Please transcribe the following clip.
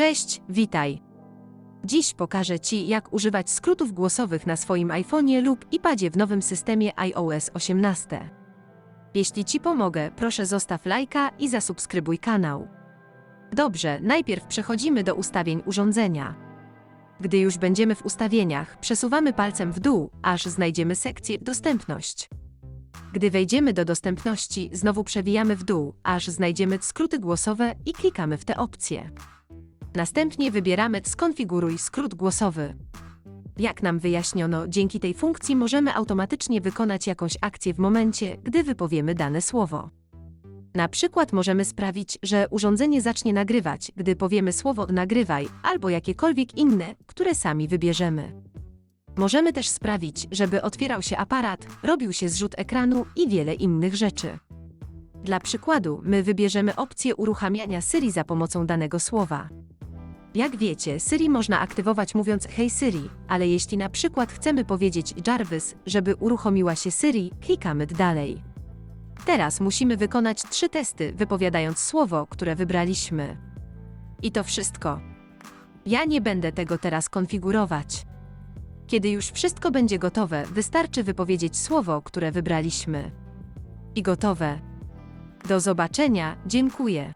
Cześć, witaj. Dziś pokażę Ci, jak używać skrótów głosowych na swoim iPhone'ie lub iPadzie w nowym systemie iOS 18. Jeśli Ci pomogę, proszę zostaw lajka i zasubskrybuj kanał. Dobrze, najpierw przechodzimy do ustawień urządzenia. Gdy już będziemy w ustawieniach, przesuwamy palcem w dół, aż znajdziemy sekcję Dostępność. Gdy wejdziemy do dostępności, znowu przewijamy w dół, aż znajdziemy skróty głosowe i klikamy w te opcje. Następnie wybieramy Skonfiguruj skrót głosowy. Jak nam wyjaśniono, dzięki tej funkcji możemy automatycznie wykonać jakąś akcję w momencie, gdy wypowiemy dane słowo. Na przykład możemy sprawić, że urządzenie zacznie nagrywać, gdy powiemy słowo nagrywaj, albo jakiekolwiek inne, które sami wybierzemy. Możemy też sprawić, żeby otwierał się aparat, robił się zrzut ekranu i wiele innych rzeczy. Dla przykładu, my wybierzemy opcję uruchamiania Siri za pomocą danego słowa. Jak wiecie, Siri można aktywować mówiąc Hey Siri, ale jeśli na przykład chcemy powiedzieć Jarvis, żeby uruchomiła się Siri, klikamy dalej. Teraz musimy wykonać trzy testy, wypowiadając słowo, które wybraliśmy. I to wszystko. Ja nie będę tego teraz konfigurować. Kiedy już wszystko będzie gotowe, wystarczy wypowiedzieć słowo, które wybraliśmy. I gotowe. Do zobaczenia, dziękuję.